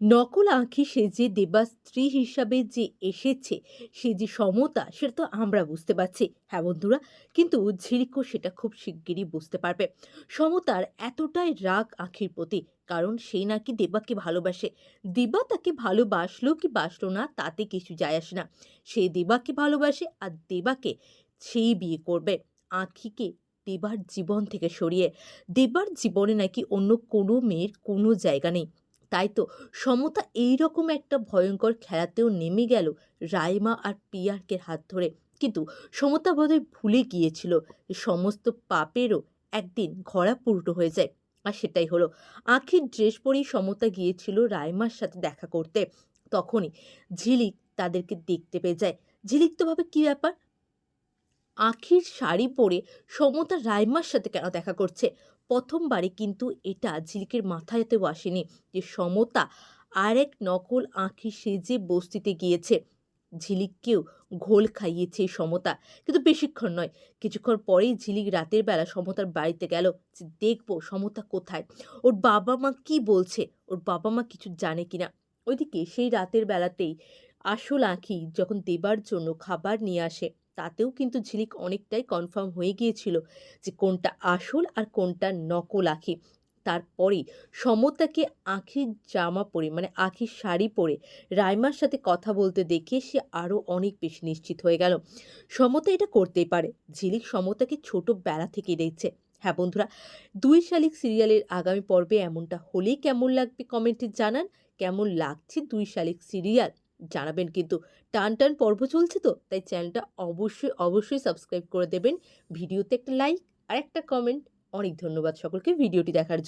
নকল আঁখি সে যে দেবার স্ত্রী হিসাবে যে এসেছে, সে যে সমতা, সেটা তো আমরা বুঝতে পারছি। হ্যাঁ বন্ধুরা, কিন্তু ঝিলিকও সেটা খুব শিগগিরই বুঝতে পারবে। সমতার এতটাই রাগ আঁখির প্রতি, কারণ সে নাকি দেবাকে ভালোবাসে। দেবা তাকে ভালোবাসলো কি বাসলো না, তাতে কিছু যায় আসে না। সে দেবাকে ভালোবাসে আর দেবাকে সেই বিয়ে করবে, আঁখিকে দেবার জীবন থেকে সরিয়ে। দেবার জীবনে নাকি অন্য কোনো মেয়ের কোনো জায়গা নেই। তাই তো সমতা এই রকম একটা ভয়ঙ্কর খেলাতেও নেমে গেল রাইমা আর পিয়ারকের হাত ধরে। কিন্তু সমতা বোধহয় ভুলে গিয়েছিল সমস্ত পাপেরও একদিন ঘোড়া পুরটো হয়ে যায়। আর সেটাই হলো, আখির ড্রেস পরেই সমতা গিয়েছিল রাইমার সাথে দেখা করতে। তখনই ঝিলিক তাদেরকে দেখতে পেয়ে যায়। ঝিলিক তো ভাবে কী ব্যাপার? আখির শাড়ি পরে সমতা রাইমার সাথে কেন দেখা করছে? প্রথমবারে কিন্তু এটা ঝিলিকের মাথায়তেও আসেনি যে সমতা আর এক নকল আঁখি সেজে বস্তিতে গিয়েছে। ঝিলিককেও ঘোল খাইয়েছে সমতা, কিন্তু বেশিক্ষণ নয়। কিছুক্ষণ পরেই ঝিলিক রাতের বেলা সমতার বাড়িতে গেল যে দেখব সমতা কোথায়। ওর বাবা মা কি বলছে? ওর বাবা মা কিছু জানে কিনা? ওইদিকে সেই রাতের বেলাতেই আসল আঁখি যখন দেবার জন্য খাবার নিয়ে আসে। তাতেও কিন্তু ঝিলিক অনেকটাই কনফার্ম হয়ে গিয়েছিল যে কোনটা আসল আর কোনটা নকল আঁখি। তারপরে সমতাকে আঁখির জামা পরে মানে আঁখির শাড়ি পরে রাইমার সাথে কথা বলতে দেখে সে আরও অনেক বেশি নিশ্চিত হয়ে গেল। সমতা এটা করতেই পারে। ঝিলিক সমতাকে ছোট বেলা থেকেই দেখছে। হ্যাঁ বন্ধুরা, দুই শালিক সিরিয়ালের আগামী পর্বে এমনটা হলেই কেমন লাগবে কমেন্টে জানান। কেমন লাগছে দুই শালিক সিরিয়াল? জানাবেন কিন্তু। টান টান পর্ব চলছে তো, তাই চ্যানেলটা অবশ্যই অবশ্যই সাবস্ক্রাইব করে দেবেন। ভিডিওতে একটা লাইক আর একটা কমেন্ট। অনেক ধন্যবাদ সকলকে ভিডিওটি দেখার জন্য।